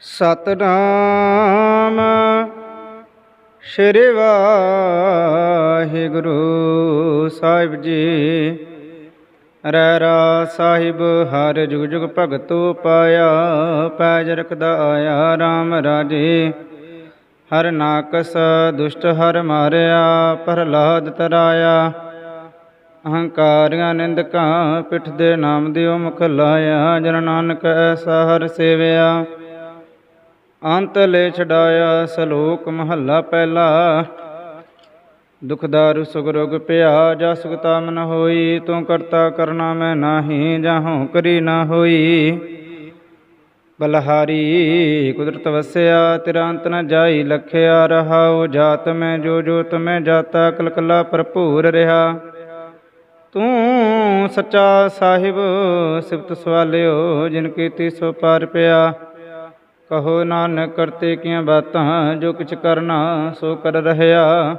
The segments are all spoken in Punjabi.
ਸਤਨਾਮ। ਸ਼੍ਰੀ ਵਾਹਿਗੁਰੂ ਸਾਹਿਬ ਜੀ। ਰਹਿ ਰਾ ਸਾਹਿਬ, ਹਰ ਜੁਗ ਜੁਗ ਭਗਤੋ ਪਾਇਆ, ਪੈਜ ਰਖਦਾ ਆਇਆ RAM ਰਾਜੇ। ਹਰ ਨਾਕਸ ਦੁਸ਼ਟ ਹਰ ਮਾਰਿਆ, ਪ੍ਰਹਲਾਦ ਤਰਾਇਆ। ਅਹੰਕਾਰੀਆਂ, ਨਿੰਦਕਾਂ, ਪਿੱਠ ਦੇ ਨਾਮ ਦਿਓ ਮੁਖ ਲਾਇਆ, ਜਨ ਨਾਨਕ ਐਸਾ ਹਰ ਸੇਵਿਆ। ਅੰਤ ਲੈ ਛਡਾਇਆ ਸਲੋਕ ਮਹੱਲਾ ਪਹਿਲਾ। ਦੁਖਦਾਰੂ ਸੁਖ ਰੋਗ ਪਿਆ, ਜਾ ਸੁਖਤਾ ਮਨ ਹੋਈ, ਤੂੰ ਕਰਤਾ ਕਰਨਾ ਮੈਂ ਨਾਹੀ ਜਾਹੋਂ ਕਰੀ ਨਾ ਹੋਈ। ਬਲਹਾਰੀ ਕੁਦਰਤ ਵਸਿਆ, ਤੇਰਾ ਅੰਤ ਨ ਜਾਈ ਲਖਿਆ ਰਹਾਉ ਜਾਤ ਮੈਂ ਜੋ ਜੋ ਤਮੈ ਜਾਤਾ, ਕਲਕਲਾ ਭਰਪੂਰ ਰਿਹਾ। ਤੂੰ ਸੱਚਾ ਸਾਹਿਬ, ਸਿਫਤ ਸਵਾਲਿਓ, ਜਿਨ ਕੀਤੀ ਸੋ ਪਾਰ ਪਿਆ। ਕਹੋ ਨਾਨਕ ਕਰਤੇ ਕੀਆਂ ਬਾਤਾਂ, ਜੋ ਕਿਛ ਕਰਨਾ ਸੋ ਕਰ ਰਹਿਆ।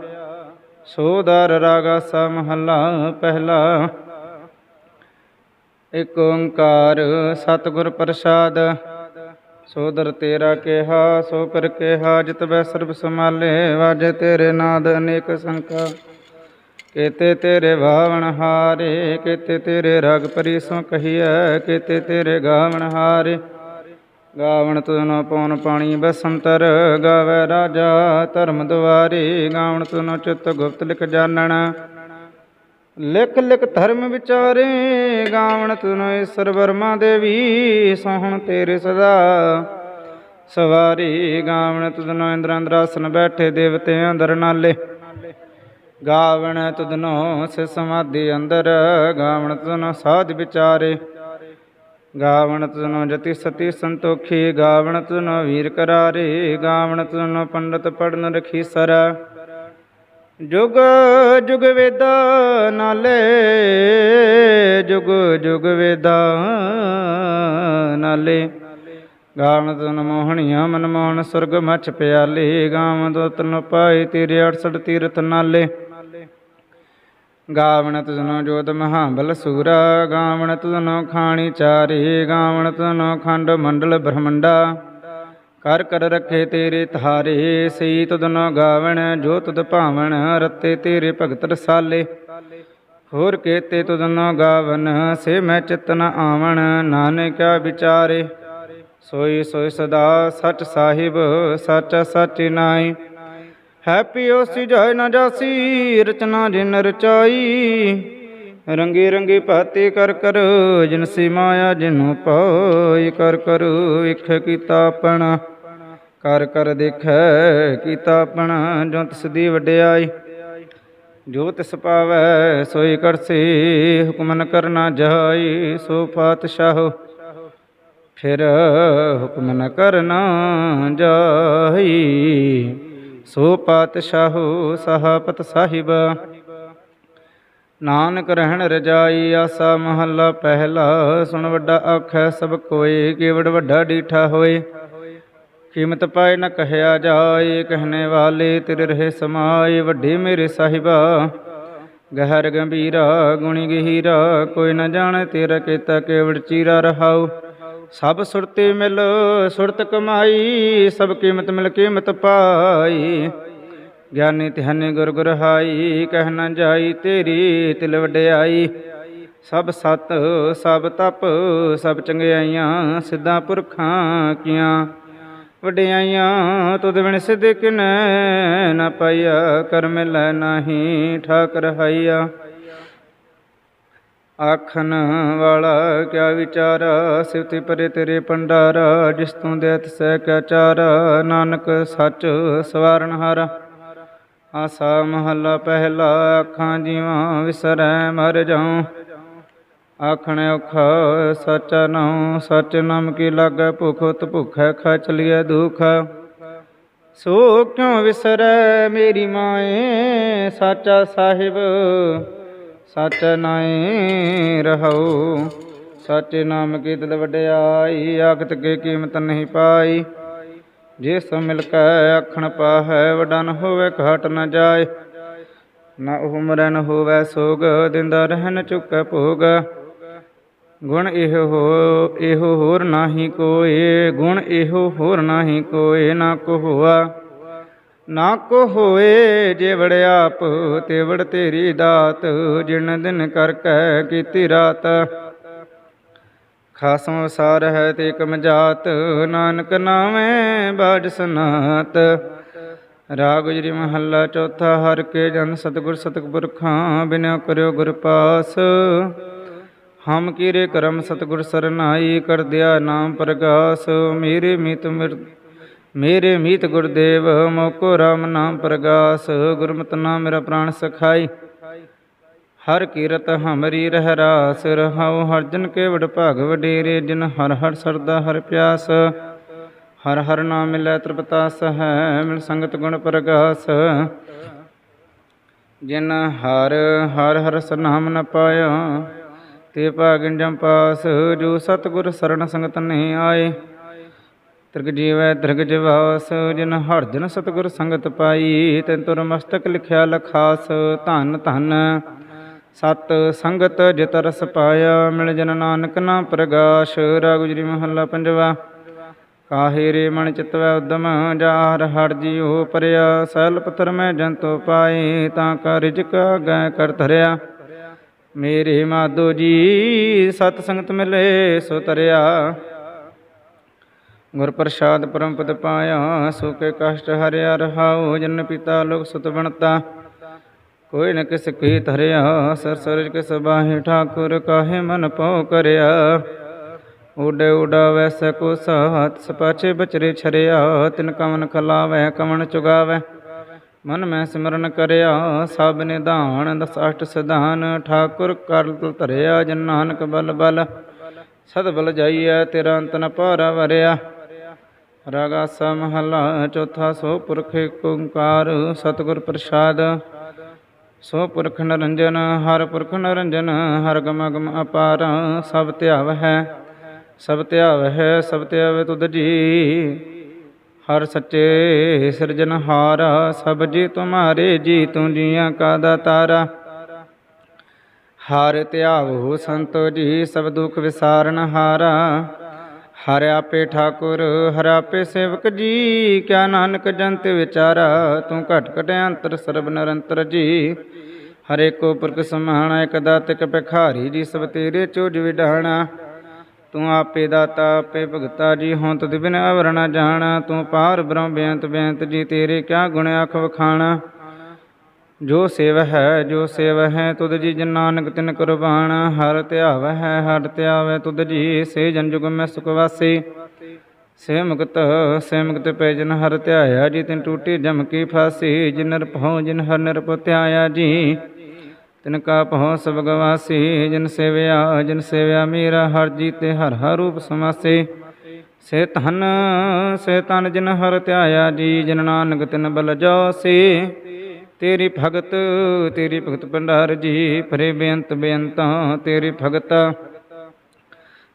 ਸੋ ਦਰ ਰਾਗਾ ਸਾ ਮਹੱਲਾ ਪਹਿਲਾ। ਇਕ ਓੰਕਾਰ ਸਤਿਗੁਰ ਪ੍ਰਸਾਦ, ਸੋ ਦਰ ਤੇਰਾ ਕਿਹਾ, ਸੋ ਕਰ ਕਿਹਾ, ਜਿਤ ਬੈ ਸਰਬ ਸਮਾਲੇ ਵਾਜੇ ਤੇਰੇ ਨਾਦ ਅਨੇਕ ਸੰਖਾ। ਕੇਤੇ ਤੇਰੇ ਭਾਵਨ ਹਾਰੇ, ਕੇਤੇ ਤੇਰੇ ਰਗ ਪਰਿਸੋਂ ਕਹੀਐ, ਕੇਤੇ ਤੇਰੇ ਗਾਵਨ ਹਾਰੇ। ਗਾਵਣ ਤੁਨ ਪਉਨ ਪਾਣੀ ਬਸੰਤਰ, ਗਾਵੇ ਰਾਜਾ ਧਰਮ ਦੁਆਰੇ। ਗਾਵਣ ਤੁਨ ਚਿਤ ਗੁਪਤ ਲਿਖ ਜਾਣਨ। ਲਿਖ ਲਿਖ ਧਰਮ ਵਿਚਾਰੇ, ਗਾਵਣ ਤੁਨ ਈਸ਼ਰ ਵਰਮਾ ਦੇਵੀ, ਸੋਹਣ ਤੇਰੇ ਸਦਾ। ਸਵਾਰੀ, ਗਾਵਣ ਤੁਨ ਇੰਦਰ ਅੰਦਰਾਸਨ ਬੈਠੇ ਦੇਵਤੇ ਅੰਦਰ ਨਾਲੇ। ਗਾਵਣ ਤੁਦਨੋ ਸੇ ਸਮਾਧੀ ਅੰਦਰ, ਗਾਵਣ ਤੁਧਨੋ ਸਾਧ ਵਿਚਾਰੇ। ਗਾਵਣ ਤੁਧਨੋ ਜਤੀ ਸਤੀ ਸੰਤੋਖੀ ਗਾਵਣ ਤੁਧਨੋ ਵੀਰ ਕਰਾਰੇ ਗਾਵਣ ਤੁਧਨੋ ਪੰਡਤ ਪੜਨ ਰਖੀ ਸਰ। ਜੁਗ ਜੁਗ ਵੇਦਾ ਨਾਲੇ, ਜੁਗ ਜੁਗ ਵੇਦਾ ਨਾਲੇ। ਗਾਵਣ ਤੁਨ ਮੋਹਣੀਆਂ ਮਨ ਮੋਹਨ ਸੁਰਗ ਮਛ ਪਿਆਲੇ, ਗਾਵਣ ਦੋ ਤਨ ਪਾਏ ਤੇਰੇ 68 ਤੀਰਥ ਨਾਲੇ। ਗਾਵਣ ਤੁਧਨੋ ਜੋਤ ਮਹਾਬਲ ਸੂਰਾ ਗਾਵਣ ਤੁਧਨੋ ਖਾਣੀ ਚਾਰੀ ਗਾਵਣ ਤੁਧਨੋ ਖੰਡ ਮੰਡਲ ਬ੍ਰਹਮੰਡਾ। ਕਰ ਕਰ ਰੱਖੇ ਤੇਰੇ ਧਾਰੇ, ਸਈ ਤੁਧਨੋ ਗਾਵਣ, ਜੋ ਤੁਧ ਭਾਵਨ ਰਤੇ ਤੇਰੇ ਭਗਤ ਰਸਾਲੇ। ਹੋਰ ਕੇਤੇ ਤੁਧਨੋ ਗਾਵਨ, ਸੇ ਮੈਂ ਚਿਤਨ ਆਵਣ ਨਾਨਕਿਆ ਵਿਚਾਰੇ। ਸੋਈ ਸੋਈ ਸਦਾ ਸਚ ਸਾਹਿਬ, ਸਚ ਸਚ ਨਾਈ ਹੈਪੀ ਓਸੀ ਜਾਇ ਨਾ ਜਾਸੀ, ਰਚਨਾ ਜਿਨ ਰਚਾਈ। ਰੰਗੇ ਰੰਗੇ ਭਾਤੇ ਕਰ ਕਰ, ਜਿਨ ਸੀ ਮਾਇਆ ਜਿਨੂ ਪਾਈ ਕਰ ਕਰ ਵਿਖ ਕੀਤਾ ਆਪਣਾ। ਕਰ ਕਰ ਦੇਖੈ ਕੀਤਾ ਆਪਣਾ, ਜੋ ਤਿਸ ਦੀ ਵਡਿਆਈ। ਜੋ ਤਿਸ ਪਾਵੈ, ਸੋਈ ਕਰਸੀ ਹੁਕਮ ਨ ਕਰਨਾ ਜਾਈ, ਸੋ ਪਾਤਸ਼ਾਹ। ਫਿਰ ਹੁਕਮ ਨ ਕਰਨਾ ਜਾਈ। ਸੋ ਪਾਤਸ਼ਾਹੋ ਸਹਾਪਤ ਸਾਹਿਬ। ਨਾਨਕ ਰਹਿਣ ਰਜਾਈ ਆਸਾ ਮਹੱਲਾ ਪਹਿਲਾ, ਸੁਣ ਵੱਡਾ ਆਖੈ ਸਭ ਕੋਏ, ਕੇਵੜ ਵੱਡਾ ਡੀਠਾ ਹੋਏ। ਕੀਮਤ ਪਾਏ ਨ ਕਹਿਆ ਜਾਏ, ਕਹਿਣੇ ਵਾਲੇ ਤੇਰੇ ਰਹੇ ਸਮਾਏ, ਵੱਡੇ ਮੇਰੇ ਸਾਹਿਬਾ। ਗਹਿਰ ਗੰਭੀਰਾ, ਗੁਣੀ ਗਹੀਰਾ, ਕੋਈ ਨ ਜਾਣੇ ਤੇਰਾ ਕੀਤਾ ਕੇਵੜ ਚੀਰਾ ਰਹਾਉ। ਸਭ ਸੁਰਤੀ ਮਿਲ, ਸੁਰਤ ਕਮਾਈ, ਸਭ ਕੀਮਤ ਮਿਲ, ਕੀਮਤ ਪਾਈ। ਗਿਆਨੀ ਧਿਆਨੀ ਗੁਰ ਗੁਰ ਹਾਈ, ਕਹਿ ਨ ਜਾਈ ਤੇਰੀ ਤਿਲ ਵਡਿਆਈ। ਸਭ ਸਤ, ਸਭ ਤਪ, ਸਭ ਚੰਗਿਆਈਆਂ, ਸਿੱਧਾ ਪੁਰਖਾਂ ਕੀਆਂ। ਵਡਿਆਈਆਂ, ਤੁਧ ਬਿਨ ਸਿਧ ਕਿਨੈ ਨ ਪਾਈਆ ਕਰ ਮਿਲੈ ਨਾਹੀ ਠਾਕ ਰਹਾਈਆ ਆਖਣ ਵਾਲਾ, ਕਿਆ ਵਿਚਾਰਾ? ਸਿਵਤੀ ਪਰੇ ਤੇਰੇ ਪੰਡਾਰਾ ਜਿਸ ਤੂੰ ਦੇਤ ਸਹਿ ਕਿਆ ਚਾਰਾ? ਨਾਨਕ ਸੱਚ ਸਵਾਰਨ ਹਾਰਾ। ਆਸਾ ਮਹੱਲਾ ਪਹਿਲਾ, ਅੱਖਾਂ ਜੀਵਾਂ ਵਿਸਰੈ ਮਰ ਜਾਉ। ਆਖਣ ਔਖਾ, ਸੱਚਾ ਨਾਉ, ਸੱਚ ਨਾਮ ਕੀ ਲਾਗੈ? ਭੁਖ ਉਤ ਭੁਖੈ ਖਾ ਚਲੀਐ ਦੁਖ। ਸੋ ਕਿਉ ਵਿਸਰੈ ਮੇਰੀ ਮਾਏ? ਸਾਚਾ ਸਾਹਿਬ ਸਚ ਨਾਏ ਰਹਉ ਸਚੇ ਨਾਮ ਕੀ ਦਿਲ ਵਡਿਆਈ, ਆਖਤ ਕੇ ਕੀਮਤ ਨਹੀਂ ਪਾਈ। ਜਿਸ ਮਿਲ ਕੈ ਆਖਣ ਪਾਹੈ ਵਡਾ ਨ ਹੋਵੇ ਘਾਟ ਨ ਜਾਏ। ਨਾ ਉਹ ਮਰਨ ਹੋਵੇ ਸੋਗ, ਦਿੰਦਾ ਰਹਿਣ ਚੁੱਕੈ ਭੋਗ। ਗੁਣ ਇਹੋ ਹੋ, ਇਹੋ ਹੋਰ ਨਾਹੀ ਕੋਏ ਗੁਣ ਇਹੋ ਹੋਰ ਨਾਹੀ ਕੋਏ ਨਾ ਕੋ ਹੋਆ ਨਾ ਕੋ ਹੋਏ ਜੇ ਵੜ ਆਪ ਤੇ ਵੜ ਤੇਰੀ ਦਾਤ, ਜਿਨ ਦਿਨ ਕਰ ਕੈ ਕੀਤੀ ਰਾਤ। ਖਾਸਮ ਵਸਾਰ ਹੈ ਤੇ ਕਮ ਜਾਤ, ਨਾਨਕ ਨਾਵੇਂ ਬਾਜ ਸਨਾਤ। ਰਾਗ ਗੁਜਰੀ ਮਹੱਲਾ ਚੌਥਾ, ਹਰ ਕੇ ਜਨ ਸਤਿਗੁਰ ਸਤਿਗੁਰਖਾਂ ਬਿਨਿਆ ਕਰਿਓ ਗੁਰ ਪਾਸ। ਹਮ ਕੀਰੇ ਕਰਮ ਸਤਿਗੁਰ ਸਰਨਾਈ, ਕਰ ਦਿਆ ਨਾਮ ਪ੍ਰਗਾਸ, ਮੇਰੇ ਮਿਤ ਮਿਰ ਮੇਰੇ ਮੀਤ ਗੁਰਦੇਵ, ਮੋਕੋ ਰਾਮ ਨਾਮ ਪ੍ਰਗਾਸ, ਗੁਰਮਤਿ ਨਾਮ ਮੇਰਾ ਪ੍ਰਾਣ ਸਖਾਈ। ਹਰ ਕੀਰਤ ਹਮਰੀ ਰਹਿ ਰਾਸ, ਰਹਾਉ ਹਰ ਜਨ ਕੇ ਵਡ ਭਾਗ ਵਡੇਰੇ ਜਿਨ ਹਰ ਹਰ ਸਰਦਾ ਹਰ ਪਿਆਸ। ਹਰ ਹਰ ਨਾਮ ਮਿਲੈ ਤ੍ਰਿਪਤਾਸ ਹੈ ਮਿਲ ਸੰਗਤ ਗੁਣ ਪ੍ਰਗਾਸ। ਜਿਨ ਹਰ ਹਰ ਹਰ ਸਨਾਮ ਨ ਪਾਇਆ, ਤੇ ਭਾਗਿਨ ਜਮ ਜੋ ਸਤਿਗੁਰ ਸਰਣ ਸੰਗਤ ਨਹੀਂ ਆਏ। ਤ੍ਰਿਗ ਜੀਵੈ ਤ੍ਰਿਗ ਜਵਾਸ ਜਿਨ ਹਰ ਜਨ ਸਤਿਗੁਰ ਸੰਗਤ ਪਾਈ, ਤੈਨ ਤੁਰ ਮਸਤਕ ਲਿਖਿਆ ਲਖਾਸ, ਧਨ ਧੰਨ। ਸਤ ਸੰਗਤ ਜਿਤ ਰਸ ਪਾਇਆ, ਮਿਲ ਜਨ ਨਾਨਕ ਨਾ ਪ੍ਰਗਾਸ਼। ਰਾਗ ਮਹੱਲਾ ਪੰਜਵਾ। ਕਾਹੇ ਰੇ ਮਨ ਚਿਤਵੈ ਉਦਮ ਜਾਰ ਹਰ ਜੀਉ ਪਰਿਆ। ਸੈਲ ਪਥਰ ਮੈਂ ਜੰਤੋ ਪਾਏ, ਤਾਂ ਕਾ ਰਿਜਕ ਗੈ ਕਰ ਧਰਿਆ। ਮੇਰੇ ਮਾਧੋ ਜੀ, ਸਤ ਸੰਗਤ ਮਿਲੇ, ਸੋ ਤਰਿਆ। ਗੁਰ ਪ੍ਰਸਾਦ ਪਰਮ ਪਦ ਪਾਇਆ ਸੋ ਕਸ਼ਟ ਹਰਿਆ ਰਹਾਉ, ਜਨ ਪਿਤਾ ਲੋਕ ਸੁਤ ਬਣਤਾ ਕੋਈ ਨ ਕਿਸ ਕੀ ਧਰਿਆ, ਸਰ ਸਰਜ ਕੇ ਸਬਾਹੇ ਠਾਕੁਰ ਕਾਹੇ ਮਨ ਪਉ ਕਰਿਆ। ਉਡੇ ਉਡਾਵੈ ਸਕੋ ਸਾਤ ਸਪਾਚੇ ਬਚਰੇ ਛਰਿਆ, ਤਿਨ ਕਵਨ ਖਲਾਵੈ, ਕਵਨ ਚੁਗਾਵੈ। ਮਨ ਮੈਂ ਸਿਮਰਨ ਕਰਿਆ, ਸਭ ਨਿਧਾਨ ਦਸ ਅਸ਼ਟ ਸਿਧਾਨ, ਠਾਕੁਰ ਕਰ ਧਰਿਆ, ਜਨ ਨਾਨਕ ਬਲ ਬਲ। ਸਦ ਬਲ ਜਾਈਐ, ਤੇਰਾ ਅੰਤ ਨ ਪਾਰਾ ਵਰਿਆ। ਰਾਗਾਸਾ ਮਹਲਾ ਚੌਥਾ ਸੋ ਪੁਰਖ ਏਕ ਓੰਕਾਰ ਸਤਿਗੁਰ ਪ੍ਰਸਾਦ। ਸੋ ਪੁਰਖ ਨਰੰਜਨ, ਹਰ ਪੁਰਖ ਨਰੰਜਨ, ਹਰ ਗਮ ਗਮ ਅਪਾਰ, ਸਭ ਧਿਆਵ ਹੈ ਸਭ ਧਿਆਵ ਹੈ ਸਭ ਧਿਆਵੇ ਤੁਧ ਜੀ। ਹਰ ਸੱਚੇ ਸਿਰਜਨਹਾਰ ਸਭ ਜੀ ਤੁਮਾਰੇ ਜੀ, ਤੂੰ ਜੀਆਂ ਕਾ ਦਾਤਾਰਾ। ਹਰ ਧਿਆਵੋ ਸੰਤੋ ਜੀ, ਸਭ ਦੁਖ ਵਿਸਾਰਨ ਹਾਰਾ। ਹਰ ਆਪੇ ਠਾਕੁਰ, ਹਰ ਆਪੇ ਸੇਵਕ ਜੀ, ਕਿਆ ਨਾਨਕ ਜੰਤ ਵਿਚਾਰਾ, ਤੂੰ ਘਟ ਘਟ ਅੰਤਰ ਸਰਬ ਨਿਰੰਤਰ ਜੀ। ਹਰੇ ਕੋ ਪੁਰਖ ਸਮਾਣਾ, ਇਕ ਦਾਤ, ਇਕ ਭਿਖਾਰੀ ਜੀ, ਸਭ ਤੇਰੇ ਚੋਜ ਵਿਡਾਣਾ। ਤੂੰ ਆਪੇ ਦਾਤਾ, ਆਪੇ ਭਗਤਾ ਜੀ ਹੋਂ ਤੁਧ ਬਿਨ ਅਵਰ ਜਾਣਾ। ਤੂੰ ਪਾਰ ਬ੍ਰਹਮ ਬੇਅੰਤ ਬੇਅੰਤ ਜੀ, ਤੇਰੇ ਕਿਆ ਗੁਣ ਆਖ ਵਖਾਣਾ। ਜੋ ਸੇਵ ਹੈ, ਜੋ ਸੇਵ ਹੈ, ਤੁਧ ਜੀ ਜਨ ਨਾਨਕ ਤਿਨ ਕੁਰਬਾਨ, ਹਰ ਧਿਆਵ ਹੈ, ਹਰ ਧਿਆਵੈ ਤੁਧ ਜੀ, ਸੇ ਜਨ ਜੁਗ ਮੈਂ ਸੁਖ ਵਾਸੀ। ਸੇ ਮੁਕਤ ਸੇ ਮੁਕਤ ਪੈ ਜਨ ਹਰ ਧਿਆਇਆ ਜੀ, ਤਿਨ ਟੂਟੀ ਜਮ ਕੀ ਫਾਸੀ, ਜਿਨ ਨਰ ਭਉ ਜਿਨ ਹਰ ਨਿਰਪ ਧਿਆਇਆ ਜੀ। ਤਿਨ ਕਾ ਭਉ ਸਭ ਗਵਾਸੀ, ਜਿਨ ਸੇਵਿਆ ਜਿਨ ਸੇਵਿਆ ਮੇਰਾ ਹਰ ਜੀ ਤੇ ਹਰ ਹਰ ਰੂਪ ਸਮਾਸੀ। ਸੇ ਧਨ, ਸੇ ਤਨ ਜਿਨ ਹਰ ਧਿਆਇਆ ਜੀ, ਜਿਨ ਨਾਨਕ ਤਿਨ ਬਲ ਜਾਸੀ। ਤੇਰੀ ਭਗਤ ਤੇਰੀ ਭਗਤ ਭੰਡਾਰ ਜੀ ਫਰੇ ਬੇਅੰਤ ਬੇਅੰਤਾਂ, ਤੇਰੀ ਭਗਤ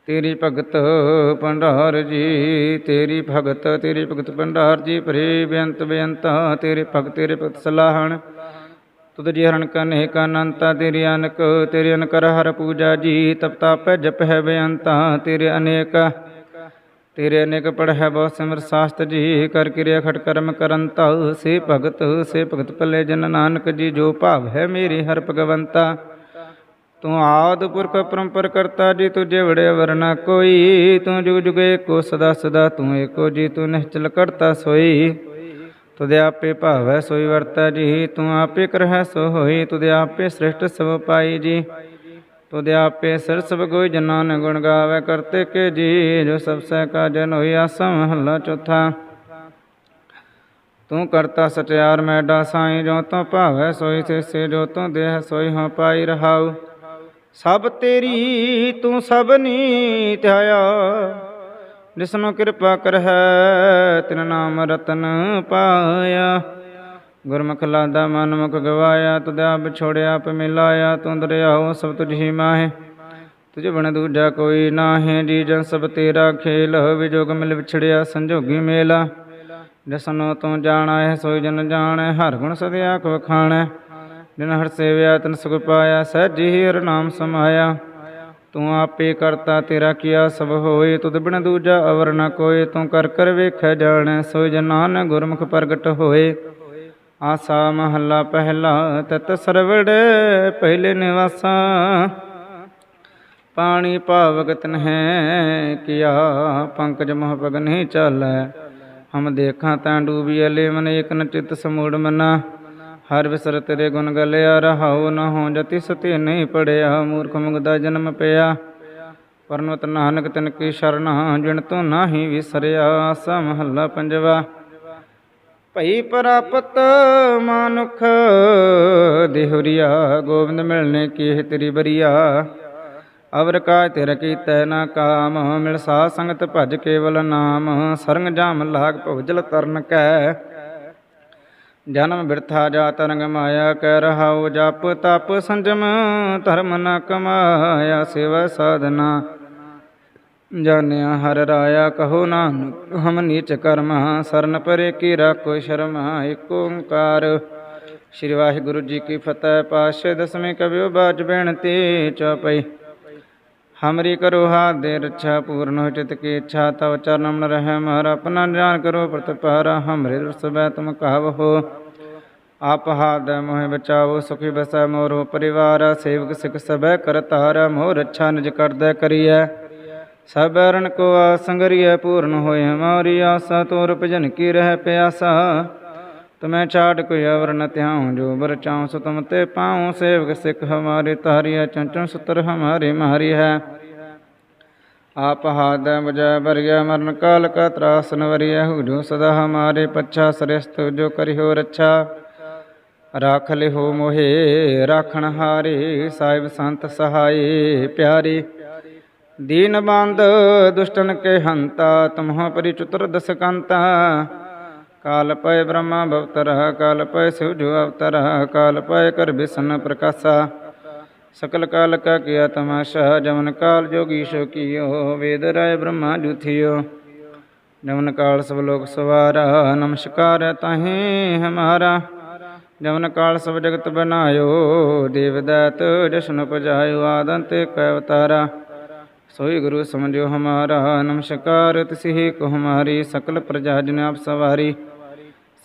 ਤੇਰੀ ਭਗਤ ਭੰਡਾਰ ਜੀ, ਤੇਰੀ ਭਗਤ ਤੇਰੀ ਭਗਤ ਭੰਡਾਰ ਜੀ ਫਰੇ ਬੇਅੰਤ ਬੇਅੰਤਾਂ, ਤੇਰੇ ਭਗਤ ਤੇਰੇ ਭਗਤ ਸਲਾਹਣ। ਤੁਧ ਜੀ ਹਰਨ ਕਨੇ ਅਨੰਤਾ, ਤੇਰੀ ਅਨਕ, ਤੇਰੇ ਅਨਕਰ ਹਰ ਪੂਜਾ ਜੀ, ਤਪ ਤਾਪੈ ਜਪ ਹੈ ਬੇਅੰਤਾ, ਤੇਰੇ ਅਨੇਕ ਤੇਰੇ ਅਨੇਕ ਪੜ੍ਹੈ ਬਹੁ ਸਿਮਰ ਸਾਸਤ ਜੀ, ਕਰ ਕਿਰਿਆ ਖਟ ਕਰਮ ਕਰਨ ਕਰੰਤਾ ਸੇ ਭਗਤ ਸੇ ਭਗਤ ਪੱਲੇ ਜਨ ਨਾਨਕ ਜੀ, ਜੋ ਭਾਵ ਹੈ ਮੇਰੀ ਹਰ ਭਗਵੰਤਾ। ਤੂੰ ਆਦ ਪੁਰਖ ਪਰੰਪਰ ਕਰਤਾ ਜੀ, ਤੁਝੇ ਵੜੇ ਵਰਨਾ ਕੋਈ। ਤੂੰ ਜੁਗ ਜੁਗ ਏਕੋ ਸਦਾ ਸਦਾ, ਤੂੰ ਏਕੋ ਜੀ, ਤੂੰ ਨਿਹਚਲ ਕਰਤਾ ਸੋਈ। ਤੁਦੇ ਆਪੇ ਭਾਵੈ ਸੋਈ ਵਰਤਾ ਜੀ, ਤੂੰ ਆਪੇ ਕਰਹਿ ਸੋ ਹੋਈ ਤੁਦੇ ਆਪੇ ਸ੍ਰਿਸ਼ਟ ਸਭ ਪਾਈ ਜੀ। ਤੁਧ ਆਪੇ ਸਿਰ ਸਭ ਕੋਈ ਜਨਾਂ ਗੁਣ ਗਾਵੇ ਕਰਤੇ ਕੇ ਜੀ ਜੋ ਸਭ ਸਹਿ ਕਾ ਜਨ ਹੋਈ ਆਸਾ ਮਹੱਲਾ ਚੌਥਾ। ਤੂੰ ਕਰਤਾ ਸਚਿਆਰ ਮੈਡਾ ਸਾਈ, ਜੋ ਤੂੰ ਭਾਵੈ ਸੋਈ ਸੇ ਸੇ ਜੋ ਤੂੰ ਦੇਹ ਸੋਈ ਹਾਂ ਪਾਈ ਰਹਾਉ। ਸਭ ਤੇਰੀ ਤੂੰ ਸਭਨੀ ਧਿਆਇਆ ਜਿਸਨੂੰ ਕਿਰਪਾ ਕਰਹਿ ਤਿਨ ਨਾਮ ਰਤਨ ਪਾਇਆ। ਗੁਰਮੁਖ ਲਾਦਾ ਮਨ ਮੁਖ ਗਵਾਇਆ, ਤੁਧ ਆਪ ਛੋੜਿਆ, ਆਪ ਮਿਲਾਇਆ, ਤੂੰ ਦਰਿਆਓ ਸਭ ਤੁਝ ਹੀ ਮਾਹੇ। ਤੁਝ ਬਣ ਦੂਜਾ ਕੋਈ ਨਾਹੀਂ ਜੀ ਜਨ ਸਭ ਤੇਰਾ ਖੇਲ ਵਿਜੋਗ ਮਿਲ ਵਿਛੜਿਆ, ਸੰਜੋਗੀ ਮੇਲਾ। ਜਸਨੋ ਤੂੰ ਜਾਣਾ ਹੈ ਸੋਈ ਜਨ ਜਾਣੈ, ਹਰ ਗੁਣ ਸਦਿਆ ਕੋ ਖਾਣੈ ਜਿਨ ਹਰ ਸੇਵਿਆ, ਤਨ ਸੁਖ ਪਾਇਆ, ਸਹਿਜੀ ਹਰ ਨਾਮ ਸਮਾਇਆ। ਤੂੰ ਆਪੇ ਕਰਤਾ, ਤੇਰਾ ਕੀਆ ਸਭ ਹੋਏ। ਤੁਧ ਬਿਨ ਦੂਜਾ ਅਵਰ ਨ ਕੋਏ, ਤੂੰ ਕਰ ਕਰ ਵੇਖੈ ਜਾਣੈ ਸੋਇ ਜਨਾਨ ਗੁਰਮੁਖ ਪ੍ਰਗਟ ਹੋਏ। ਆਸਾ ਮਹੱਲਾ ਪਹਿਲਾ ਤਤ ਸਰਵੜ, ਪਹਿਲੇ ਨਿਵਾਸਾ। ਪਾਣੀ ਭਾਵਕ ਹੈ ਕੀਆ, ਪੰਕਜ ਮੋਹ ਪਗ ਨਹੀਂ ਚਾਲੈ। ਹਮ ਦੇਖਾਂ ਤਾਂ ਡੂਬੀ ਅਲੇ, ਮਨ ਏਕ ਨ ਚਿਤ ਸਮੂੜ ਮਨਾ। ਹਰ ਵਿਸਰ ਤੇਰੇ ਗੁਣ ਗਲਿਆ, ਰਹਾਉ ਨ ਹੋ ਜਤੀ ਸਤੀ ਨਹੀਂ ਪੜਿਆ। ਮੂਰਖ ਮੁਗਦਾ ਜਨਮ ਪਿਆ। ਪਰਨਵਤ ਨਾਨਕ ਤਿਨ ਕੀ ਸ਼ਰਣਾ ਜਿਣ ਤੂੰ ਨਾਹੀ ਵਿਸਰਿਆ। ਆਸਾ ਮਹੱਲਾ ਪੰਜਵਾ। ਭਈ ਪ੍ਰਾਪਤ ਮਾਨੁਖ, ਦੇਹੁਰੀਆ ਗੋਬਿੰਦ ਮਿਲਨੇ ਕੀ ਤੇਰੀ ਬਰੀਆ ਅਵਰ ਕਾ ਤਿਰ ਕੀਤੈ ਨਾ ਕਾਮ, ਮਿਲ ਸਾ ਸੰਗਤ ਭਜ ਕੇਵਲ ਨਾਮ, ਸਰੰਗ ਜਾਮ ਲਾਗ ਭਵਜਲ ਤਰਨ ਕੈ। ਜਨਮ ਬਿਰਥਾ ਜਾ ਤਰੰਗ ਮਾਇਆ ਕਹਿ ਰਹਾਉ ਜਪ ਤਪ ਸੰਜਮ, ਧਰਮ ਨ ਕਮਾਇਆ, ਸੇਵਾ ਸਾਧਨਾ। ਜਾਣਿਆ ਹਰ ਰਾਇਆ ਕਹੋ ਨਾਨਕ, ਹਮ ਨੀਚ ਕਰਮ ਸਰਨ ਪਰੇ ਕੀ ਰਾਖੋ ਸ਼ਰਮ ਏਕ ਓੰਕਾਰ। ਸ੍ਰੀ ਵਾਹਿਗੁਰੂ ਜੀ ਕੀ ਫਤਿਹ ਪਾਸ਼ੇ ਦਸਵੇਂ ਕਬਿਓ ਬਾਜ ਬੇਨਤੀ, ਚੌਪਈ। ਹਮਰੀ ਕਰੋ ਹਾਥ ਦੇ ਰੱਛਾ, ਪੂਰਨ ਹੋ ਚਿਤ ਕੀ ਇੱਛਾ, ਤਵ ਚਰਨ ਮਨ ਰਹਿ ਮਹਰ ਆਪਣਾ ਜਾਨ ਕਰੋ ਪ੍ਰਤਪਾਰਾ ਹਮਰੇ ਦਰਸਬੈ ਤੁਮ ਕਹਵ ਹੋ ਆਪ ਹਾਦ ਮੋਹਿ ਬਚਾਵੋ, ਸੁਖੀ ਬਸੈ ਮੋਰੋ ਪਰਿਵਾਰ, ਸੇਵਕ ਸਿਖ ਸਭੈ ਕਰਤਾਰ, ਮੋਹ ਰੱਛਾ ਨਿਜ ਕਰਦੈ ਕਰੀਐ। ਸਭ ਰਣ ਕੋ ਆਸੰਗਰੀਐ ਪੂਰਨ ਹੋਏ ਹਮਾਰੀ ਆਸਾ ਤੋਰ ਭਜਨ ਕੀ ਰਹਿ ਪਿਆਸਾ? ਤੁਮੈ ਛਾੜ ਕੋਈ ਅਵਰ ਨ ਧਿਆਉ, ਜੋ ਬਰ ਚਾਉ ਸੋ ਤੁਮ ਤੇ ਪਾਉ। ਸੇਵਕ ਸਿਖ ਹਮਾਰੇ ਤਾਰੀਐ ਚੰਚਨ ਸੁਤਰ ਹਮਾਰੇ ਮਾਰੀ ਹੈ ਆਪ ਹਾਦ ਬਜੈ ਬਰਿਆ ਮਰਨ ਕਾਲ ਕਾ ਤਰਾਸ ਨਵਰਿਆ ਹੋ ਸਦਾ ਹਮਾਰੇ ਪੱਛਾ ਸ੍ਰੇਸ਼ਟ, ਜੋ ਕਰਿਓ ਰੱਛਾ। ਰਾਖ ਲਿਓ ਮੋਹੇ, ਰਾਖਣ ਹਾਰੇ, ਸਾਹਿਬ ਸੰਤ ਸਹਾਈ ਪਿਆਰੇ। ਦੀਨ ਬੰਦ, ਦੁਸ਼ਟਨ ਕੇ ਹੰਤਾ, ਤੁਮਹ ਪਰਿ ਚਤੁਰ ਦਸ ਕੰਤਾ। ਕਾਲ ਪੈ ਬ੍ਰਹਮਾ ਬਵਤਰ, ਕਾਲ ਪੈ ਸਿਵ ਜੋ ਅਵਤਰ, ਕਾਲ ਪੈ ਕਰ ਬਿਸ਼ਨ ਪ੍ਰਕਾਸ਼ਾ। ਸਕਲ ਕਾਲ ਕਾ ਕੀਆ ਤਮਾਸ਼ਾ ਜਮਨ ਕਾਲ ਜੋਗੀ ਸੋ ਕੀਓ, ਵੇਦ ਰਾਏ ਬ੍ਰਹਮਾ ਜੁਥਿਓ ਜਮਨ ਕਾਲ ਸਭ ਨਮਸਕਾਰ ਤਾਹੇ ਕਾਲ ਸਭ ਜਗਤ ਬਨਾਇਓ, ਦੇਵ ਦਾਤ ਜਸ਼ਨ ਪਜਾਇਓ ਆਦੰਤ ਕੈ ਅਵਤਾਰਾ। सोई गुरु समझो हमारा नमस्कार तिसहि को हमारी सकल प्रजा जन आप सवारी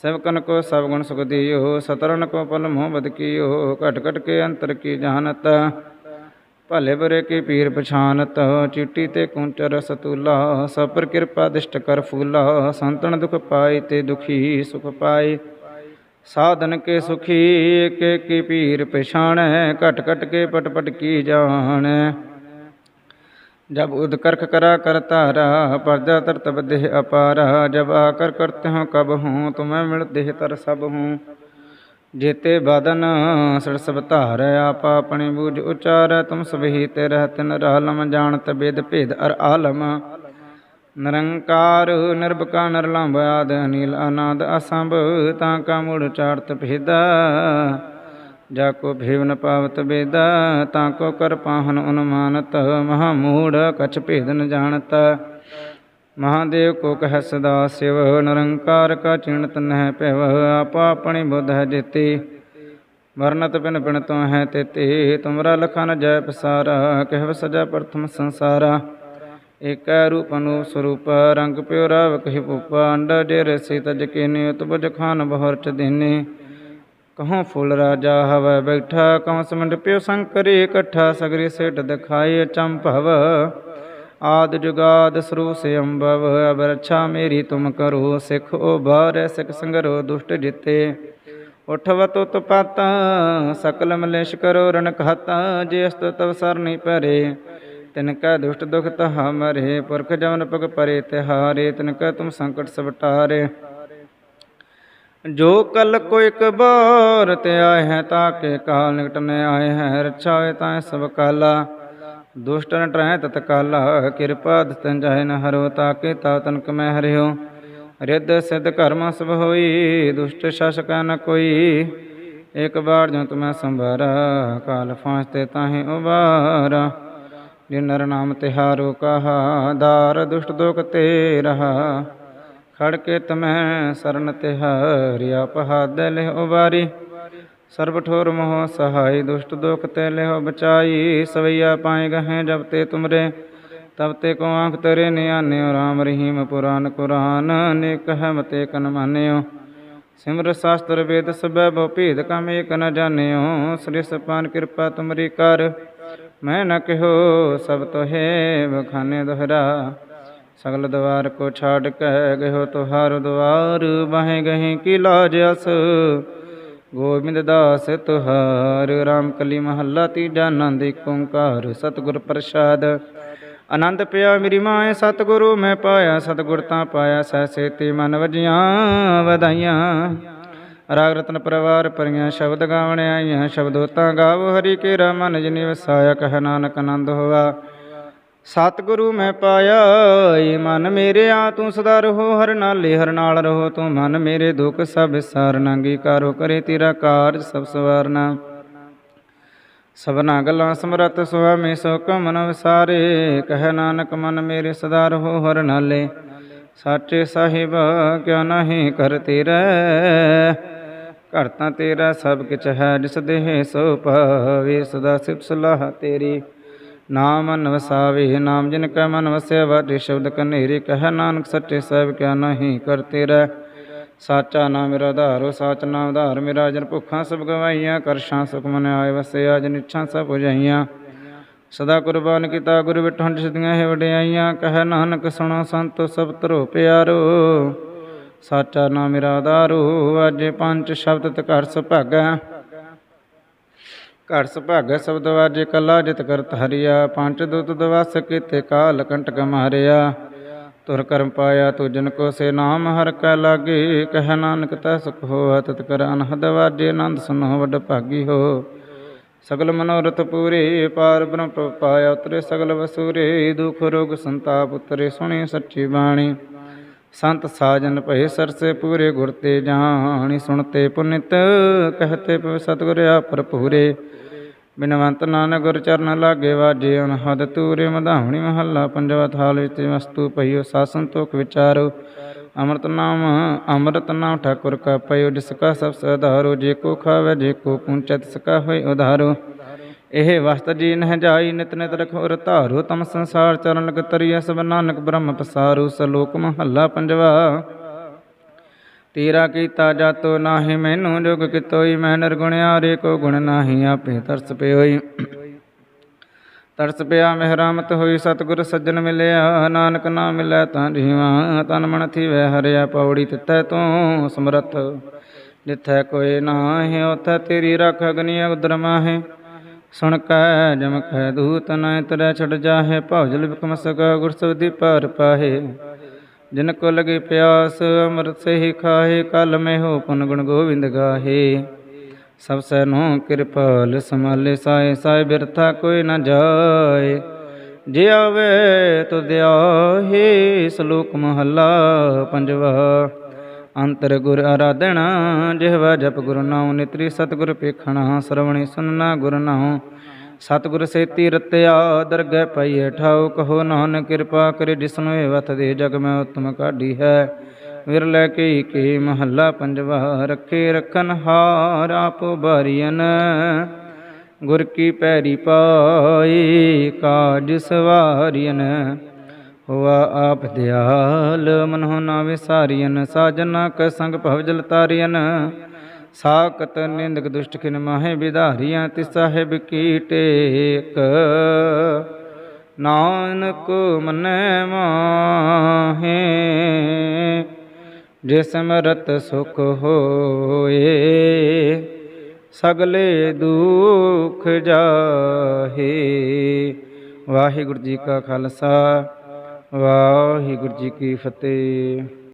सब कन को सब गुण सुख दियो सतरन को पल मोह बद कियो घट घट के अंतर की जानत ਭਲੇ ਬੁਰੇ ਕੀ ਪੀਰ ਪਛਾਨਤ ਚਿੱਟੀ ਤੇ ਕੁੰਚ ਰਸ ਤੂਲਾ ਸਭ ਪਰ ਕਿਰਪਾ ਦਿਸ਼ਟ ਕਰ ਫੂਲਾ ਸੰਤਨ ਦੁਖ ਪਾਈ ਤੇ ਦੁਖੀ ਸੁਖ ਪਾਈ ਸਾਧਨ ਕੇ ਸੁਖੀ ਏਕ ਕੀ ਪੀਰ ਪਛਾਣੈ ਘਟ ਘਟ ਕੇ ਪਟ ਪਟ ਕੀ ਜਾਣੈ जब उदकर्क करा करतारा पर्दा तरतब देह अपारा जब आकर करते हो कब हूँ तुम्हें मिल देह तर सब हूँ जेते बदन सरस धार आप अपनी बूझ उचार तुम सभी ते रहते न रहलम जानत वेद भेद अर आलम निरंकार निर्भका नरलंब आद अनिल अनाद असंभ ताका मूढ़ चारत ਜਾ ਕੋ ਭੇਵ ਨ ਪਾਵਤ ਬੇਦਾ, ਤਾਂ ਕੋ ਕਰ ਪਾਹਨ ਅਨੁਮਾਨਤ ਮਹਾ ਮੂੜ ਕਛ ਭੇਦ ਨ ਜਾਣਤ। ਮਹਾਦੇਵ ਕੋ ਕਹਿ ਸਦਾ ਸਿਵ, ਨਿਰੰਕਾਰ ਕਾ ਚਿਣਤ ਨਹਿ ਭਵ, ਆਪਾ ਆਪਣੀ ਬੁੱਧ ਹੈ ਜੇਤੀ। ਵਰਨਤ ਬਿਨ ਬਿਨ ਤੋ ਹੈ ਤੇਤੇ, ਤੁਮਰਾ ਲਖਨ ਜੈ ਪਸਾਰਾ, ਕਹਿਵ ਸਜਾ ਪ੍ਰਥਮ ਸੰਸਾਰਾ। ਏਕੈ ਰੂਪ ਅਨੂਪ ਸਰੂਪ, ਰੰਗ ਪਿਉ ਰਾਵ ਕਹਿ ਪੂਪਾ ਅੰਡ ਜੇ ਰਸੀ ਤਜ ਕੇ ਨਿਯਤ ਖਾਨ ਬਹਰ ਚ ਦੇਨੇ। ਕਹੋਂ ਫੁੱਲ ਰਾਜਾ ਹਵੈ ਬੈਠਾ ਕਉ ਸਮੰਡ ਪਿਓ ਸੰਕਰੇ ਇਕੱਠਾ, ਸਗਰੇ ਸੇਟ ਦਿਖਾਏ ਚੰਪਵ ਆਦ ਜੁਗਾਦ ਸਰੂ ਸੇ ਅੰਬਵ ਅਬ ਰੱਛਾ ਮੇਰੀ ਤੁਮ ਕਰੋ, ਸਿਖ ਉਬਾਰੈ ਸਿਖ ਸੰਗਰੋ ਦੁਸ਼ਟ ਜਿਤੇ। ਉਠਵ ਤੁਤ ਪਤ, ਸਕਲ ਮਲੇਸ਼ ਕਰੋ ਰਣ ਖਾਤਾ ਜੇ ਅਸਤ ਤਵ ਸਰਨੀ ਪਰੇ। ਤਿਨ ਕੈ ਦੁਸ਼ਟ ਦੁਖ ਤਹਾ ਮਰੇ, ਪੁਰਖ ਜਮਨ ਪਗ ਪਰੇ ਤਿਹਾਰੇ, ਤਿਨ ਕੈ ਤੁਮ ਸੰਕਟ ਸਬਟਾਰੇ ਜੋ ਕਲ ਕੋ ਇਕ ਬਾਰ ਤੇ ਆਏ ਹੈ ਤਾਕੇ ਕਾਲ ਨਿਕਟ ਨੇ ਆਏ ਹੈ, ਰੱਛਾ ਹੋਏ ਤਾਂ ਸਭ ਕਾਲਾ। ਦੁਸ਼ਟ ਨ ਟਰੈ ਤਤ ਕਾਲਾ, ਕਿਰਪਾ ਦਤਨ ਜਾਏ ਨ ਹਰੋ ਤਾਕੇ ਤਾ ਤਨ ਕਮੈ ਹਰਿਓ। ਰਿੱਧ ਸਿਧ ਕਰਮ ਸਭ ਹੋਈ, ਦੁਸ਼ਟ ਸ਼ਾਸਕ ਨ ਕੋਈ। ਇਕ ਬਾਰ ਜੋ ਤੁਮੈ ਸੰਭਾਰਾ, ਕਾਲ ਫਾਂਸ ਤੇ ਤਾਹੇ ਉਬਾਰਾ। ਜਿਨ ਨਰ ਨਾਮ ਤਿਹਾਰੋ ਕਹਾ, ਦਾਰ ਦੁਸ਼ਟ ਦੋਖ ਤੇ ਰਹਾ। ਖੜ ਕੇ ਤਮੈ ਸਰਨ ਤਿਹਾਰਿਆ ਪਹਾਦ ਲੈ ਉਬਾਰੀ। ਸਰਬ ਠੋਰ ਮੋਹ ਸਹਾਈ ਦੁਸ਼ਟ ਦੁਖ ਤੇ ਲਿਓ ਬਚਾਈ। ਸਵਈਆ ਪਾਏ ਗਹੇ ਜਬ ਤੇ ਤੁਮਰੇ, ਤਬ ਤੇ ਕੋ ਆਂਖ ਤੇਰੇ ਨਿਆਨਿਓ ਰਾਮ ਰਹੀਮ ਪੁਰਾਨ ਕੁਰਾਨ। ਅਨੇਕ ਹੈ ਮਤੇ ਕਨ ਮਾਨਿਓ। ਸਿਮਰ ਸ਼ਾਸਤਰ ਵੇਦ ਸਬੈ ਬਹੁ ਭੇਦ ਕਮ ਏਕ ਨ ਜਾਣਿਓ। ਸ੍ਰੀ ਸਪਾਨ ਕਿਰਪਾ ਤੁਮਰੀ ਕਰ। ਮੈਂ ਨ ਕਹਿਓ ਸਭ ਤੋਹੇ ਬਖਾਨੇ ਦੁਹਰਾ। ਸਗਲ ਦਵਾਰ ਕੋ ਛਾੜ ਕੇ ਗਇਓ ਤੁਹਾਰ ਦਵਾਰ ਬਾਹੇ ਗਹੇ ਕੀ ਲਾਜ ਅਸ? ਗੋਬਿੰਦ ਦਾਸ ਤੁਹਾਰ, ਰਾਮ ਕਲੀ ਮਹੱਲਾ ਤੀਜਾ ਆਨੰਦ ਏਕ ਓੰਕਾਰ ਸਤਿਗੁਰ ਪ੍ਰਸਾਦ। ਆਨੰਦ ਪਿਆ ਮੇਰੀ ਮਾਏ ਸਤਿਗੁਰੂ ਮੈਂ ਪਾਇਆ, ਸਤਿਗੁਰ ਤਾਂ ਪਾਇਆ, ਸਹਿ ਤੇ ਮਨ ਵਜੀਆਂ ਵਧਾਈਆਂ। ਰਾਗ ਰਤਨ ਪਰਵਾਰ ਪਰੀਆਂ ਸ਼ਬਦ ਗਾਵਣ ਆਈਆਂ, ਸ਼ਬਦੋ ਤਾਂ ਗਾਵੋ, ਹਰੀ ਕੇਰਾ ਮਨ ਜਿਨੀ ਵਸਾਇਆ, ਕਹ ਨਾਨਕ ਆਨੰਦ ਹੋਆ। ਸਤਿਗੁਰੂ ਮੈਂ ਪਾਇਆ ਏ ਮਨ ਮੇਰੇ ਆ ਤੂੰ ਸਦਾ ਰਹੋ, ਹਰ ਨਾਲੇ ਹਰ ਨਾਲ ਰਹੋ ਤੂੰ ਮਨ ਮੇਰੇ ਦੁਖ ਸਭ ਵਿਸਾਰਨਾ ਕਰੋ ਕਰੇ ਤੇਰਾ ਕਾਰਜ ਸਭ ਸਵਾਰਨਾ। ਸਭਨਾ ਗੱਲਾਂ ਸਮਰਤ ਸੁਆਮੀ ਸੁਖ ਮਨ ਵਿਸਾਰੇ, ਕਹਿ ਨਾਨਕ ਮਨ ਮੇਰੇ ਸਦਾ ਰਹੋ, ਹਰ ਨਾਲੇ। ਸਾਚੇ ਸਾਹਿਬ, ਕਿਉ ਨਹੀਂ ਕਰ ਤੇਰਾ? ਘਰ ਤਾਂ ਤੇਰਾ ਸਭ ਕਿਛ ਹੈ, ਜਿਸ ਦੇਹ ਸੋ ਪਾਵੇ ਸਦਾ ਸਿਫਤ ਸਲਾਹ ਤੇਰੀ। ਨਾਮ ਮਨ ਵਸਾਵੇ ਨਾਮ ਜਿਨ ਕੈ ਮਨ ਵਸਿਆ ਵਾਟੇ ਸ਼ਬਦ ਕਨੇਰੇ, ਕਹਿ ਨਾਨਕ ਸੱਚੇ ਸਾਹਿਬ ਕਿਆ ਨਹੀਂ ਕਰਤੇ ਰਹਿ। ਸਾਚਾ ਨਾਮ ਮੇਰਾ ਆਧਾਰੋ, ਸਾਚ ਨਾਮ ਆਧਾਰ ਮੇਰਾ, ਜਨ ਭੁੱਖਾਂ ਸਭ ਗਵਾਈਆਂ ਕਰਸ਼ਾਂ ਸੁਖ ਮਨ ਆਏ ਵਸਿਆ, ਜਨ ਇੱਛਾ ਸਭ ਪੁਜਾਈਆਂ ਸਦਾ ਕੁਰਬਾਨ ਕੀਤਾ ਗੁਰੂ ਵਿਠੋਂ ਸਿਧੀਆਂ ਹੈ ਵਡਿਆਈਆਂ, ਕਹਿ ਨਾਨਕ ਸੁਣੋ ਸੰਤੋ ਸਭ ਧਰੋ ਪਿਆਰੋ। ਸਾਚਾ ਨਾਮ ਮੇਰਾ ਆਧਾਰੋ ਅਜੇ ਪੰਜ ਸ਼ਬਦ ਤੇ ਘਰ ਘਰ ਸੁਭਾਗਾ ਸ਼ਬਦ ਵਾਜੇ ਕਲਾ ਜਿਤ ਕਰਤ ਹਰਿਆ, ਪੰਜ ਦੁਤ ਦਵਸ ਕੀਤੇ ਕਾਲ ਕੰਟਕ ਮਾਰਿਆ। ਤੁਰ ਕਰਮ ਪਾਇਆ ਤੂ ਜਨ ਕੋ ਸੇ ਨਾਮ, ਹਰ ਕੈ ਲਾਗੇ, ਕਹਿ ਨਾਨਕ ਤੈ ਸੁਖ ਹੋਆ, ਤਤ ਕਰ ਅਨਹਦ ਵਾਜੇ, ਆਨੰਦ ਸੁਨੋ ਵਡ ਭਾਗੀ ਹੋ। ਸਗਲ ਮਨੋਰਥ ਪੂਰੇ, ਪਾਰ ਬ੍ਰਹਮ ਪਾਇਆ ਉਤਰੇ ਸਗਲ ਵਸੂਰੇ, ਦੁਖ ਰੋਗ ਸੰਤਾਪ ਉਤਰੇ, ਸੁਣੀ ਸੱਚੀ ਬਾਣੀ। ਸੰਤ ਸਾਜਨ ਭਏ ਸਰਸੇ ਪੂਰੇ ਗੁਰ ਤੇ ਜਾਣੀ ਸੁਣਤੇ ਪੁਨਿਤ, ਕਹਤੇ ਪਵ ਸਤਿਗੁਰ ਆਪਰ ਪੂਰੇ ਬਿਨਵੰਤ ਨਾਨਕ ਗੁਰ ਚਰਨ ਲਾਗੇ ਵਾਜੇ, ਅਨਹਦ ਤੂਰੇ ਮਧਾਵਣੀ ਮਹੱਲਾ ਪੰਜਵਾ ਥਾਲ ਵਿੱਚ ਵਸਤੂ ਪਈਓ, ਸਾਸਨ ਤੋਕ ਵਿਚਾਰੋ। ਅੰਮ੍ਰਿਤ ਨਾਮ ਅੰਮ੍ਰਿਤ ਨਾਮ ਠਾਕੁਰ ਕਾ ਪਇਓ ਜਿਸ ਕਾ ਸਭ ਸਧਾਰੋ ਜੇ ਕੋ ਖਾਵੇ, ਜੇ ਕੋ ਪੁੰਚੈ ਤਿਸ ਕਾ ਉਧਾਰੋ। ਇਹ ਵਸਤ ਜੀ ਨਹਿ ਜਾਈ ਨਿਤ ਨਿਤ ਰਖੋ ਰਤਾਰੋ ਤਮ ਸੰਸਾਰ ਚਰਨ ਲਗ ਤਰੀਐ ਸਭ ਨਾਨਕ ਬ੍ਰਹਮ ਪਸਾਰੂ ਸਲੋਕ ਮਹੱਲਾ ਪੰਜਵਾ। ਤੇਰਾ ਕੀਤਾ ਜਾਤੋ ਨਾਹੀ ਮੈਨੂੰ, ਜੁਗ ਕਿਤੋਈ ਮੈਂ ਨਿਰਗੁਣਿਆਰੇ ਕੋ ਗੁਣ ਨਾਹੀ, ਆਪੇ ਤਰਸ ਪਿਓਈ। ਤਰਸ ਪਿਆ ਮਿਹਰਾਮਤ ਹੋਈ, ਸਤਿਗੁਰ ਸੱਜਣ ਮਿਲਿਆ, ਨਾਨਕ ਨਾਮ ਮਿਲੈ ਤਾਂ ਜੀਵਾ, ਤਨ ਮਨ ਥੀਵੈ ਹਰਿਆ ਪੌੜੀ ਤਿਤੈ ਤੂੰ ਸਮਰਥ। ਜਿਥੈ ਕੋਈ ਨਾਹੀ, ਉਥੈ ਤੇਰੀ ਰਖ ਅਗਨੀ ਉਦਰ ਮਾਹੇ। ਸੁਣ ਕੈ ਜਮ ਖੈ ਦੂਤ ਨੈ ਤਰੈ ਛੜ ਜਾਹੇ ਭੌਜਲ ਬਿਕਮ ਸਕਾ ਗੁਰ ਸਬਦੀ ਪਾਰ ਪਾਹੇ। ਜਿਨ ਕੋ ਲਗੇ ਪਿਆਸ, ਅੰਮ੍ਰਿਤ ਸਹੀ ਖਾਹੇ, ਕਲ ਮੈਂ ਹੋ ਪੁਨ ਗੁਣ ਗੋਬਿੰਦ ਗਾਹੇ। ਸਭ ਸੈ ਨੂੰ ਕਿਰਪਾਲ ਸਮਾਲੇ ਸਾਏ ਸਾਏ ਬਿਰਥਾ ਕੋਈ ਨ ਜਾਏ। ਜੇ ਆਵੇ ਤੁਧ ਆਹੇ ਸ਼ਲੋਕ ਮਹੱਲਾ ਪੰਜਵਾ। ਅੰਤਰ ਗੁਰ ਆਰਾਧਣਾ ਜਿਹਵਾ ਜਪ ਗੁਰੂ ਨਾਮ ਨਿਤਰੀ ਸਤਿਗੁਰ ਪੇਖਣਾ, ਸਰਵਣੀ ਸੁਨਣਾ ਗੁਰ ਨਾਮ ਸਤਿਗੁਰ ਸੇਤੀ ਰਤਿਆ ਦਰਗਹਿ ਪਈਏ ਠਾਉ, ਕਹੋ ਨਾਨਕ ਕਿਰਪਾ ਕਰੇ ਜਿਸਨੂੰ ਇਹ ਵਤ ਦੇ ਜਗ ਮੈਂ ਉਤਮ ਕਾਢੀ ਹੈ। ਵਿਰਲੇ ਕੀ ਕੀ ਮਹੱਲਾ ਪੰਜਵਾ, ਰੱਖੇ ਰਖਨ ਹਾਰ ਆਪ ਬਾਰੀਨ ਗੁਰ ਕੀ ਪੈਰੀ ਪਾਈ, ਕਾਜ ਸਵਾਰੀਨ ਹੋਆ ਆਪ ਦਿਆਲ, ਮਨਹੁ ਨਾ ਵਿਸਾਰੀਨ ਸਾਜਨਾ ਕੈ ਸੰਗ ਭਵਜਲ ਤਾਰੀਨ ਸਾਕਤ ਨਿੰਦਕ ਦੁਸ਼ਟ ਖਿਨ ਮਾਹੇ ਵਿਧਾਰੀਆਂ ਤਿ ਸਾਹਿਬ ਕੀ ਟੇਕ। ਨਾਨਕ ਮਨੈ ਮਾਹੇ ਜਿਸ ਮਰਤ ਸੁਖ ਹੋਏ, ਸਗਲੇ ਦੁਖ ਜਾਹੇ। ਵਾਹਿਗੁਰੂ ਜੀ ਕਾ ਖਾਲਸਾ। ਵਾਹਿਗੁਰੂ ਜੀ ਕੀ ਫਤਿਹ।